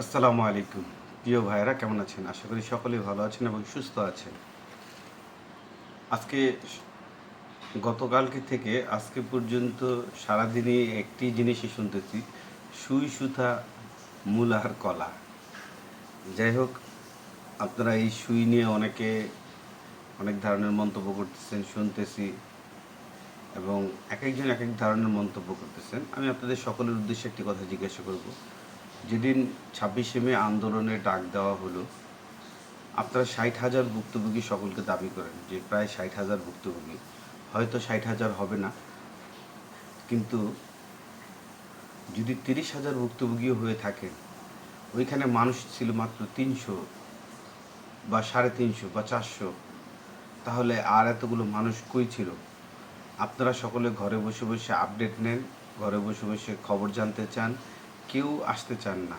আসসালামু আলাইকুম। প্রিয় ভাইয়েরা, কেমন আছেন? আশা করি সকলেই ভালো আছেন এবং সুস্থ আছেন। আজকে গতকালকে থেকে আজকে পর্যন্ত সারাদিনই একটি জিনিসই শুনতেছি, সুই সুতা মূলার কলা। যাই হোক, আপনারা এই সুই নিয়ে অনেকে অনেক ধরনের মন্তব্য করতেছেন, শুনতেছি এবং এক একজন এক এক ধরনের মন্তব্য করতেছেন। আমি আপনাদের সকলের উদ্দেশ্যে একটি কথা জিজ্ঞাসা করব। যেদিন ছাব্বিশে মে আন্দোলনের ডাক দেওয়া হলো, আপনারা ষাট হাজার ভুক্তভোগী সকলকে দাবি করেন যে প্রায় ষাট হাজার ভুক্তভোগী। হয়তো ষাট হাজার হবে না, কিন্তু যদি তিরিশ হাজার ভুক্তভোগীও হয়ে থাকে, ওইখানে মানুষ ছিল মাত্র তিনশো বা সাড়ে তিনশো বা চারশো, তাহলে আর এতগুলো মানুষ কই ছিল? আপনারা সকলে ঘরে বসে বসে আপডেট নেন, ঘরে বসে বসে খবর জানতে চান কেউ আসতে চান না।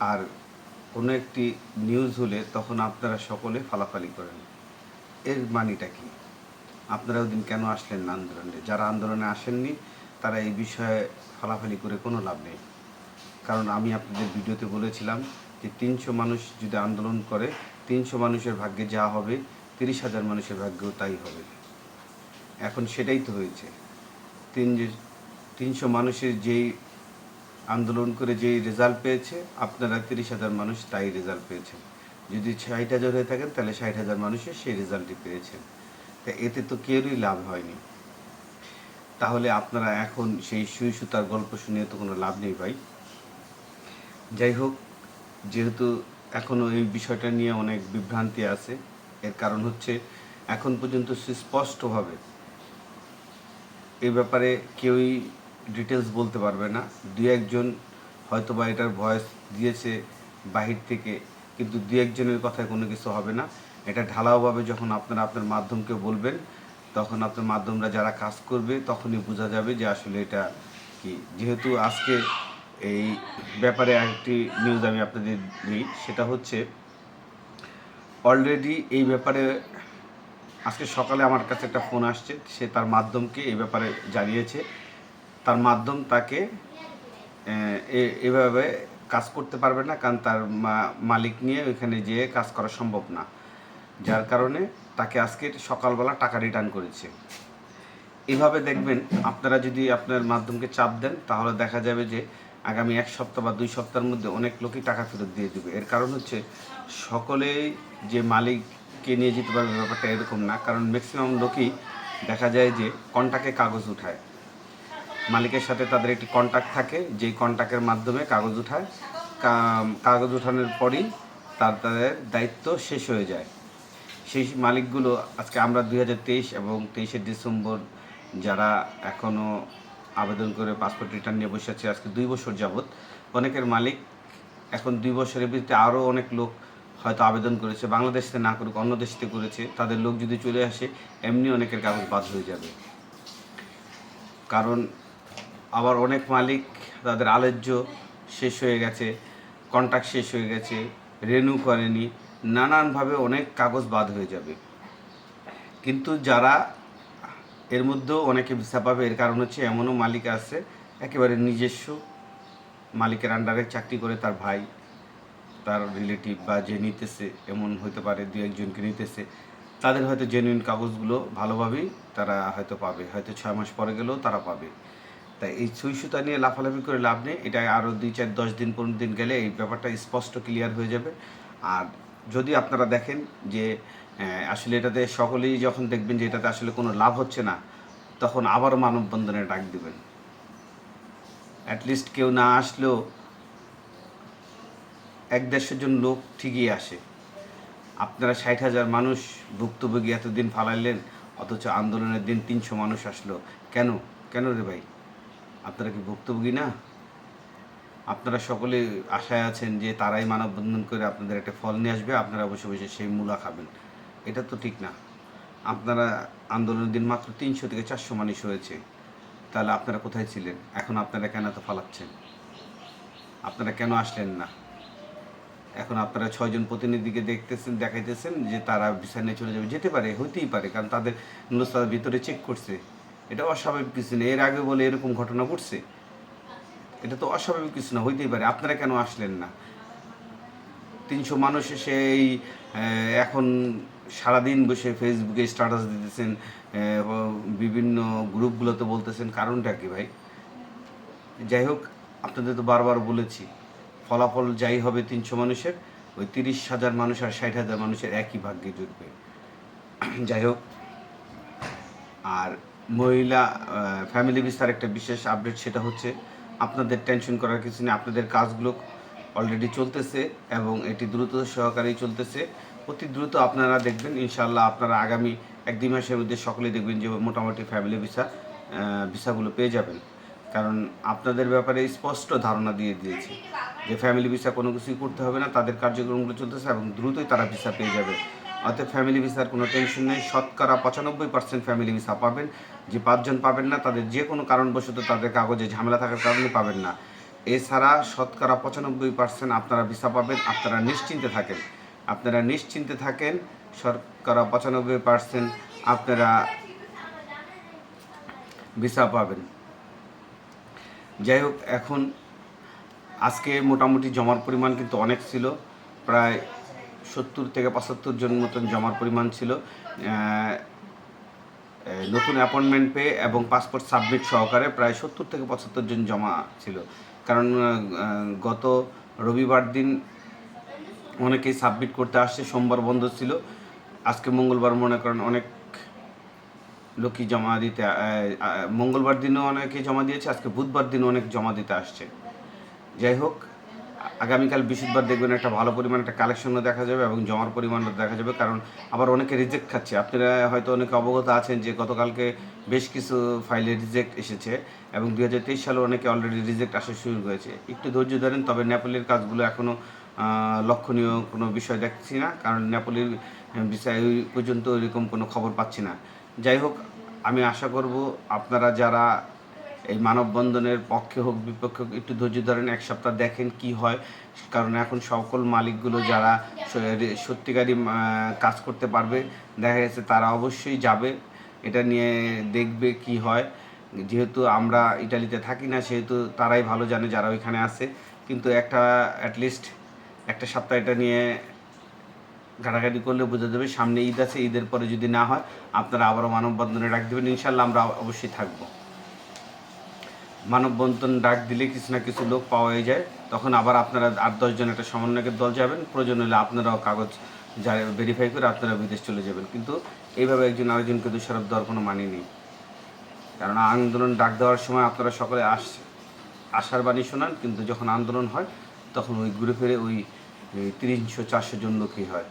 আর কোনো একটি নিউজ হলে তখন আপনারা সকলে ফালাফালি করেন। এর মানিটা কি? আপনারা ওদিন কেন আসলেন না আন্দোলনে? যারা আন্দোলনে আসেননি, তারা এই বিষয়ে ফালাফালি করে কোনো লাভ নেই। কারণ আমি আপনাদের ভিডিওতে বলেছিলাম যে তিনশো মানুষ যদি আন্দোলন করে, তিনশো মানুষের ভাগ্যে যা হবে, তিরিশ হাজার মানুষের ভাগ্যেও তাই হবে। এখন সেটাই তো হয়েছে। তিন তিনশো মানুষের যেই আন্দোলন করে যেই রেজাল্ট পেয়েছে, আপনারা তিরিশ হাজার মানুষ তাই রেজাল্ট পেয়েছেন। যদি ষাট হাজার হয়ে থাকেন, তাহলে ষাট হাজার মানুষের সেই রেজাল্টটি পেয়েছেন। তা এতে তো কেউই লাভ হয়নি। তাহলে আপনারা এখন সেই সুই সুতার গল্প শুনে তো কোনো লাভ নেই ভাই। যাই হোক, যেহেতু এখনও এই বিষয়টা নিয়ে অনেক বিভ্রান্তি আছে, এর কারণ হচ্ছে এখন পর্যন্ত সুস্পষ্টভাবে এই ব্যাপারে কেউই ডিটেলস বলতে পারবে না। দু একজন হয়তো বা এটার ভয়েস দিয়েছে বাহির থেকে, কিন্তু দু একজনের কথায় কোনো কিছু হবে না। এটা ঢালাওভাবে যখন আপনারা আপনার মাধ্যমকে বলবেন, তখন আপনার মাধ্যমরা যারা কাজ করবে, তখনই বোঝা যাবে যে আসলে এটা কি। যেহেতু আজকে এই ব্যাপারে একটি নিউজ আমি আপনাদের দিই, সেটা হচ্ছে অলরেডি এই ব্যাপারে আজকে সকালে আমার কাছে একটা ফোন আসছে, সে তার মাধ্যমকে এই ব্যাপারে জানিয়েছে। তার মাধ্যম তাকে এভাবে কাজ করতে পারবে না, কারণ তার মালিক নিয়ে ওইখানে যেয়ে কাজ করা সম্ভব না। যার কারণে তাকে আজকে সকালবেলা টাকা রিটার্ন করেছে। এভাবে দেখবেন, আপনারা যদি আপনার মাধ্যমকে চাপ দেন, তাহলে দেখা যাবে যে আগামী এক সপ্তাহ বা দুই সপ্তাহের মধ্যে অনেক লোকই টাকা ফেরত দিয়ে দেবে। এর কারণ হচ্ছে, সকলেই যে মালিককে নিয়ে যেতে পারবে ব্যাপারটা এরকম না, কারণ ম্যাক্সিমাম লোকই দেখা যায় যে কন্টাকে কাগজ উঠায়। মালিকের সাথে তাদের একটি কন্ট্যাক্ট থাকে, যেই কন্ট্যাক্টের মাধ্যমে কাগজ উঠায়। কাগজ উঠানোর পরই তার, তাদের দায়িত্ব শেষ হয়ে যায়। সেই মালিকগুলো আজকে আমরা দুই হাজার তেইশ এবং তেইশে ডিসেম্বর যারা এখনও আবেদন করে পাসপোর্ট রিটার্ন নিয়ে বসে আছে, আজকে দুই বছর যাবৎ অনেকের মালিক এখন দুই বছরের ভিত্তিতে আরও অনেক লোক হয়তো আবেদন করেছে, বাংলাদেশ না করুক, অন্য দেশ থেকে করেছে। তাদের লোক যদি চলে আসে, এমনি অনেকের কাগজ বাদ হয়ে যাবে। কারণ আবার অনেক মালিক তাদের আলোচ্য শেষ হয়ে গেছে কন্ট্রাক্ট শেষ হয়ে গেছে রেনু করেনি, নানানভাবে অনেক কাগজ বাদ হয়ে যাবে। কিন্তু যারা এর মধ্যেও অনেকে ভিসা পাবে, এর কারণ হচ্ছে এমনও মালিক আছে, একেবারে নিজস্ব মালিকের আন্ডারে চাকরি করে তার ভাই, তার রিলেটিভ বা যে নিতেছে, এমন হতে পারে দু একজনকে নিতেছে, তাদের হয়তো জেনুইন কাগজগুলো ভালোভাবেই তারা হয়তো পাবে, হয়তো ছয় মাস পরে গেলেও তারা পাবে। তাই এই সুই সুতা নিয়ে লাফালাফি করে লাভ নেই। এটা আরও দুই চার, দশ দিন, পনেরো দিন গেলে এই ব্যাপারটা স্পষ্ট ক্লিয়ার হয়ে যাবে। আর যদি আপনারা দেখেন যে আসলে এটাতে সকলেই যখন দেখবেন যে এটাতে আসলে কোনো লাভ হচ্ছে না, তখন আবার মানববন্ধনে ডাক দিবেন। অ্যাটলিস্ট কেউ না আসলেও এক দেড়শো জন লোক ঠিকই আসে। আপনারা ষাট হাজার মানুষ ভুক্তভোগী এতদিন ফালাইলেন, অথচ আন্দোলনের দিন তিনশো মানুষ আসলো। কেন? কেন রে ভাই? আপনারা কি ভুক্তভোগী না? আপনারা সকলে আশায় আছেন যে তারাই মানববন্ধন করে আপনাদের একটা ফল নিয়ে আসবে, আপনারা বসে বসে সেই মূলা খাবেন। এটা তো ঠিক না। আপনারা আন্দোলনের দিন মাত্র তিনশো থেকে চারশো মানুষ হয়েছে। তাহলে আপনারা কোথায় ছিলেন? এখন আপনারা কেন এত ফালাচ্ছেন? আপনারা কেন আসলেন না? এখন আপনারা ছয়জন প্রতিনিধিকে দেখতেছেন, দেখাইতেছেন যে তারা ভিসা নিয়ে চলে যাবে। যেতে পারে, হইতেই পারে, কারণ তাদের নুস্তার ভিতরে চেক করছে। এটা অস্বাভাবিক কিছু নেই এর আগে বলে এরকম ঘটনা ঘটছে। এটা তো অস্বাভাবিক কিছু না, হইতেই পারে। আপনারা কেন আসলেন না? তিনশো মানুষ এসে এই এখন সারাদিন বসে ফেসবুকে স্ট্যাটাস দিতেছেন বিভিন্ন গ্রুপগুলোতে বলতেছেন, কারণটা কি ভাই? যাই হোক, আপনাদের তো বারবার বলেছি, ফলাফল যাই হবে তিনশো মানুষের, ওই তিরিশ হাজার মানুষ আর ষাট হাজার মানুষের একই ভাগ্যে জুটবে। যাই হোক, আর মহিলা ফ্যামিলি বিস্তার একটা বিশেষ আপডেট সেটা হচ্ছে আপনাদের টেনশন করার কিছু নেই, আপনাদের কাজগুলো অলরেডি চলতেছে এবং এটি দ্রুত সহকারেই চলতেছে। অতি দ্রুত আপনারা দেখবেন ইনশাল্লাহ আপনারা আগামী এক দুই মাসের মধ্যে সকলেই দেখবেন যে মোটামুটি ফ্যামিলি ভিসা ভিসাগুলো পেয়ে যাবেন। কারণ আপনাদের ব্যাপারে স্পষ্ট ধারণা দিয়ে দিয়েছে যে ফ্যামিলি ভিসা কোনো কিছুই করতে হবে না, তাদের কার্যক্রমগুলো চলতেছে এবং দ্রুতই তারা ভিসা পেয়ে যাবে। অতএব ফ্যামিলি ভিসার কোনো টেনশন নেই। শতকরা পঁচানব্বই পার্সেন্ট ফ্যামিলি ভিসা পাবেন। যে পাঁচজন পাবেন না, তাদের যে কোনো কারণবশত তাদের কাগজে ঝামেলা থাকার কারণে পাবেন না। এছাড়া শতকরা পঁচানব্বই পার্সেন্ট আপনারা ভিসা পাবেন, আপনারা নিশ্চিন্তে থাকেন। আপনারা নিশ্চিন্তে থাকেন, শতকরা পঁচানব্বই পার্সেন্ট আপনারা ভিসা পাবেন। যাই হোক এখন আজকে মোটামুটি জমার পরিমাণ কিন্তু অনেক ছিল। প্রায় সত্তর থেকে পঁচাত্তর জন মতন জমার পরিমাণ ছিল। নতুন অ্যাপয়েন্টমেন্ট পেয়ে এবং পাসপোর্ট সাবমিট সহকারে প্রায় সত্তর থেকে পঁচাত্তর জন জমা ছিল। কারণ গত রবিবার দিন অনেকেই সাবমিট করতে আসছে, সোমবার বন্ধ ছিল। আজকে মঙ্গলবার মনে করেন অনেক লোকই জমা দিতে মঙ্গলবার দিনও অনেকে জমা দিয়েছে, আজকে বুধবার দিনও অনেক জমা দিতে আসছে। যাই হোক আগামীকাল বৃহস্পতিবার দেখবেন একটা ভালো পরিমাণ একটা কালেকশনও দেখা যাবে এবং জমার পরিমাণও দেখা যাবে, কারণ আবার অনেকে রিজেক্ট খাচ্ছে। আপনারা হয়তো অনেকে অবগত আছেন যে গতকালকে বেশ কিছু ফাইলে রিজেক্ট এসেছে এবং দু হাজার তেইশ সালে অনেকে অলরেডি রিজেক্ট আসা শুরু হয়েছে। একটু ধৈর্য ধরেন, তবে নেপালের কাজগুলো এখনও লক্ষণীয় কোনো বিষয় দেখছি না, কারণ নেপালের বিষয় ওই পর্যন্ত ওইরকম কোনো খবর পাচ্ছি না। যাই হোক, আমি আশা করব আপনারা যারা এই মানববন্ধনের পক্ষে হোক, বিপক্ষে হোক, একটু ধৈর্য ধরেন, এক সপ্তাহ দেখেন কি হয়। কারণ এখন সকল মালিকগুলো যারা সত্যিকারই কাজ করতে পারবে, দেখা গেছে তারা অবশ্যই যাবে। এটা নিয়ে দেখবে কি হয়। যেহেতু আমরা ইটালিতে থাকি না, সেহেতু তারাই ভালো জানে যারা ওইখানে আছে। কিন্তু একটা অ্যাটলিস্ট একটা সপ্তাহ এটা নিয়ে ঘাটাঘাটি করলে বোঝা যাবে, সামনে ঈদ আছে, ঈদের পরে যদি না হয়, আপনারা আবারও মানববন্ধনে ডাক দেবেন। ইনশাল্লাহ আমরা অবশ্যই থাকব। মানববন্ধন ডাক দিলে কিছু না কিছু লোক পাওয়াই যায়। তখন আবার আপনারা আট দশজন একটা সমন্বয়কের দল যাবেন। প্রয়োজন হলে আপনারাও কাগজ যা ভেরিফাই করে আপনারা বিদেশ চলে যাবেন। কিন্তু এইভাবে একজন আরেকজনকে দোষারোপ দেওয়ার কোনো মানে নেই। কারণ আন্দোলন ডাক দেওয়ার সময় আপনারা সকলে আস, আশার বাণী শোনান, কিন্তু যখন আন্দোলন হয়, তখন ওই ঘুরে ফিরে ওই তিনশো, চারশো জন লোকই হয়।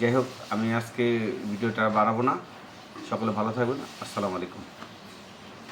যাই হোক, আমি আজকে ভিডিওটা বাড়াবো না। সকলে ভালো থাকবেন। আসসালামু আলাইকুম।